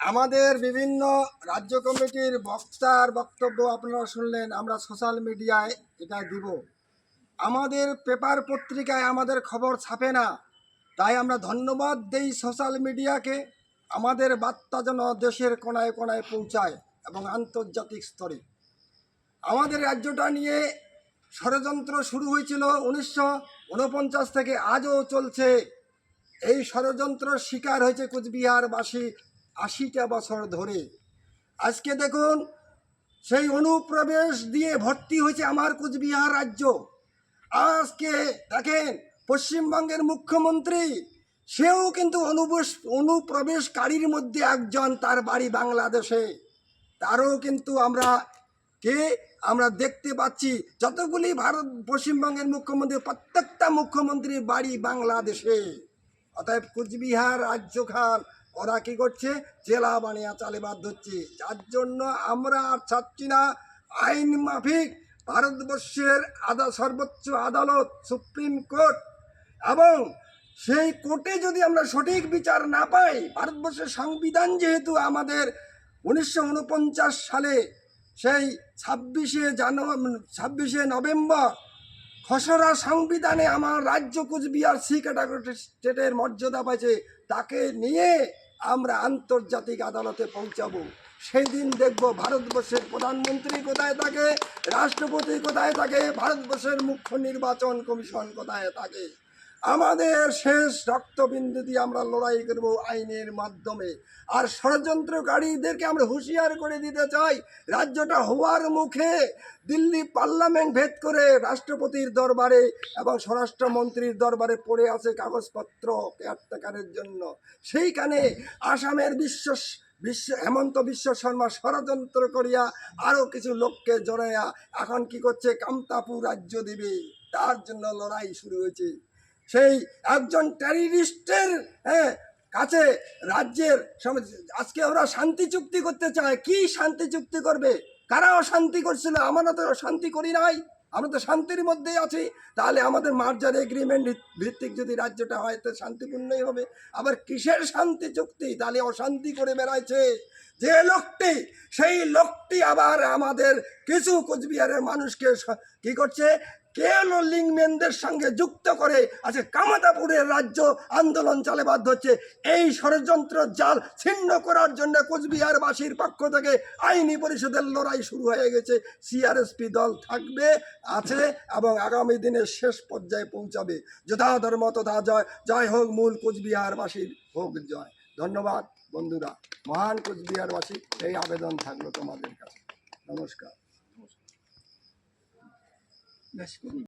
আমাদের বিভিন্ন রাজ্য কমিটির বক্তার বক্তব্য আপনারা শুনলেন, আমরা সোশ্যাল মিডিয়ায় এটা দিব। আমাদের পেপার পত্রিকায় আমাদের খবর ছাপে না, তাই আমরা ধন্যবাদ দেই সোশ্যাল মিডিয়াকে আমাদের বার্তা যেন দেশের কোনায় কোনায় পৌঁছায় এবং আন্তর্জাতিক স্তরে। আমাদের রাজ্যটা নিয়ে ষড়যন্ত্র শুরু হয়েছিল উনিশশো উনপঞ্চাশ থেকে, আজও চলছে। এই ষড়যন্ত্র শিকার হয়েছে কুচবিহারবাসী। আশিটা বছর ধরে। আজকে দেখুন, সেই অনুপ্রবেশ দিয়ে ভর্তি হয়েছে আমার কুচবিহার রাজ্য। আজকে দেখেন, পশ্চিমবঙ্গের মুখ্যমন্ত্রী, সেও কিন্তু অনুবেশ, অনুপ্রবেশকারীর মধ্যে একজন তার বাড়ি বাংলাদেশে। তারও কিন্তু আমরা কে, আমরা দেখতে পাচ্ছি যতগুলি ভারত, পশ্চিমবঙ্গের মুখ্যমন্ত্রী, প্রত্যেকটা মুখ্যমন্ত্রীর বাড়ি বাংলাদেশে। অতএব কুচবিহার রাজ্য খান ওরা কি করছে? জেলা বানিয়া চালে বাধ্য হচ্ছে যার জন্য আমরা আর চাচ্ছি না। আইন মাফিক ভারতবর্ষের আদা, সর্বোচ্চ আদালত, সুপ্রিম কোর্ট। এবং সেই কোর্টে যদি আমরা সঠিক বিচার না পাই, ভারতবর্ষের সংবিধান যেহেতু আমাদের উনিশশো উনপঞ্চাশ সালে সেই ছাব্বিশে জানুয়ারি ছাব্বিশে নভেম্বর খসড়া সংবিধানে আমার রাজ্য কুচবিহার সি ক্যাটাগরি স্টেটের মর্যাদা পাইছে, তাকে নিয়ে আমরা আন্তর্জাতিক আদালতে পৌঁছাবো। সেই দিন দেখব ভারতবর্ষের প্রধানমন্ত্রী কোথায় থাকে, রাষ্ট্রপতি কোথায় থাকে, ভারতবর্ষের মুখ্য নির্বাচন কমিশন কোথায় থাকে। আমাদের শেষ রক্তবিন্দু দিয়ে আমরা লড়াই করব আইনের মাধ্যমে। আর ষড়যন্ত্রকারীদেরকে আমরা হুঁশিয়ার করে দিতে চাই, রাজ্যটা হওয়ার মুখে দিল্লি পার্লামেন্ট ভেদ করে রাষ্ট্রপতির দরবারে এবং স্বরাষ্ট্রমন্ত্রীর দরবারে পড়ে আছে কাগজপত্র কেয়ারটেকারের জন্য। সেইখানে আসামের বিশ্ব বিশ্ব হেমন্ত বিশ্ব শর্মা ষড়যন্ত্র করিয়া আরও কিছু লোককে জড়াইয়া এখন কি করছে কামতাপুর রাজ্য দিবে? তার জন্য লড়াই শুরু হয়েছে। সেই একজন টেরিরিস্টের হ্যাঁ কাছে রাজ্যের আজকে ওরা শান্তি চুক্তি করতে চায়। কি শান্তি চুক্তি করবে? কারা অশান্তি করছিল? আমরা তো শান্তি করি নাই। আমরা তো শান্তির মধ্যেই আছি। তাহলে আমাদের মার্জার এগ্রিমেন্ট ভিত্তিক যদি রাজ্যটা হয়, তো শান্তিপূর্ণই হবে। আবার কিসের শান্তি চুক্তি? তাহলে অশান্তি করে বেড়াইছে। যে লোকটি, সেই লোকটি আবার আমাদের কিছু কোচবিহারের মানুষকে কি করছে? কেলো লিংমেনদের সঙ্গে যুক্ত করে আজকে কামাতাপুরের রাজ্য আন্দোলন চালে বাধ্য হচ্ছে? এই ষড়যন্ত্র জাল ছিন্ন করার জন্য কোচবিহারবাসীর পক্ষ থেকে আইনি পরিষদের লড়াই শুরু হয়ে গেছে। সিআরএসপি দল থাকবে, আছে এবং আগামী দিনের শেষ পর্যায়ে পৌঁছাবে। যথা ধর্ম তথা জয় জয় হোক মূল কোচবিহারবাসীর, হোক জয়। ধন্যবাদ বন্ধুরা। মহান কোচবিহারবাসী, এই আবেদন থাকল তোমাদের কাছে। নমস্কার। 確かに。